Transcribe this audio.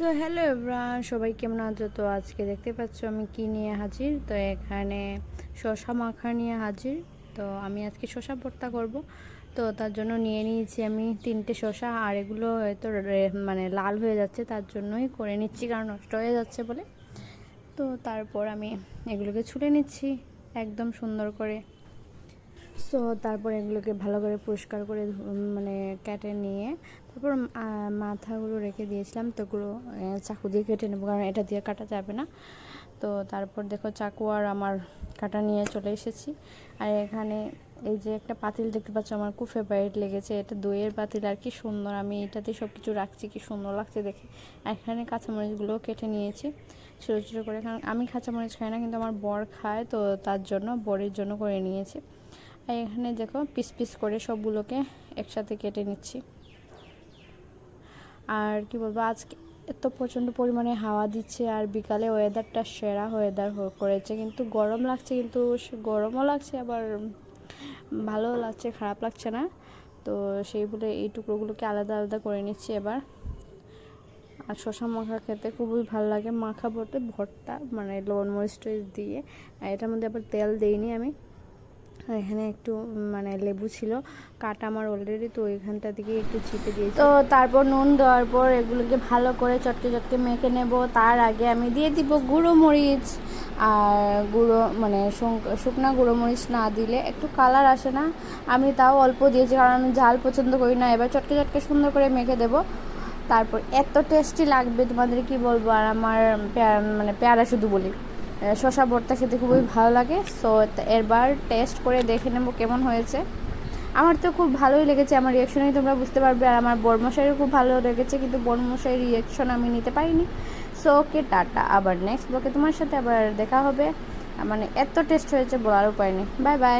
So hello everyone সবাই কেমন আছো? তো আজকে দেখতে পাচ্ছ আমি কি নিয়ে হাজির? তো এখানে শসা মাখা নিয়ে হাজির। তো আমি আজকে শসা ভর্তা করব। তো তার জন্য নিয়ে নিয়েছি আমি তিনটে শসা আর এগুলো হয়তো মানে লাল হয়ে যাচ্ছে, তার জন্যই করে নিচ্ছি, কারণ নষ্ট হয়ে যাচ্ছে বলে। তো তারপর আমি এগুলোকে ছুলে নিচ্ছি, একদম সুন্দর করে। সো তারপর এগুলোকে ভালো করে পরিষ্কার করে মানে কেটে নিয়ে তারপর মাথাগুলো রেখে দিয়েছিলাম। তো ওগুলো চাকু দিয়ে কেটে নেব, কারণ এটা দিয়ে কাটা যাবে না। তো তারপর দেখো চাকু আর আমার কাটা নিয়ে চলে এসেছি। আর এখানে এই যে একটা পাতিল দেখতে পাচ্ছ, আমার খুব ফেভারিট লেগেছে। এটা দইয়ের পাতিল, আর কি সুন্দর। আমি এটাতে সব কিছু রাখছি, কি সুন্দর লাগছে দেখে। এখানে কাঁচামরিচগুলোও কেটে নিয়েছি, ছোটো ছোটো করে। কারণ আমি কাঁচামরিচ খাই না, কিন্তু আমার বর খায়, তো তার জন্য, বরের জন্য করে নিয়েছি। আর এখানে দেখো পিস পিস করে সবগুলোকে একসাথে কেটে নিচ্ছি। আর কি বলব, আজকে এত প্রচণ্ড পরিমাণে হাওয়া দিচ্ছে আর বিকালে ওয়েদারটা সেরা ওয়েদার করেছে। কিন্তু গরম লাগছে, কিন্তু গরমও লাগছে, আবার ভালো লাগছে, খারাপ লাগছে না। তো সেই বলে এই টুকরোগুলোকে আলাদা আলাদা করে নিচ্ছি এবার। আর শশা মাখা খেতে খুবই ভালো লাগে। মাখা বলতে ভর্তা মানে লবণ মরিচ দিয়ে। আর এটার মধ্যে আবার তেল দিইনি আমি। এখানে একটু মানে লেবু ছিল, কাটা আমার অলরেডি তো ওইখানটা থেকে একটু চিপে দিয়েছি। তো তারপর নুন দেওয়ার পর এগুলোকে ভালো করে চটকে চটকে মেখে নেব। তার আগে আমি দিয়ে দিব গুঁড়ো মরিচ। আর গুঁড়ো মানে শুক- শুকনা গুঁড়ো মরিচ না দিলে একটু কালার আসে না। আমি তাও অল্প দিয়েছি, কারণ আমি ঝাল পছন্দ করি না। এবার চটকে চটকে সুন্দর করে মেখে দেবো। তারপর এত টেস্টি লাগবে, তোমাদের কি বলব? আর আমার মানে পেয়ারা শুধু বলি। শসা, ভর্তা খেতে খুবই ভালো লাগে। সো এরবার টেস্ট করে দেখে নেব কেমন হয়েছে। আমার তো খুব ভালোই লেগেছে আমার রিয়াকশনেই তোমরা বুঝতে পারবে। আর আমার বর্মশাইয়েরও খুব ভালো লেগেছে, কিন্তু বর্মশাইয়ের রিয়াকশন আমি নিতে পারিনি। সো ওকে টাটা। আবার নেক্সট ব্লকে তোমার সাথে আবার দেখা হবে। মানে এত টেস্ট হয়েছে বলার উপায় নেই। Bye bye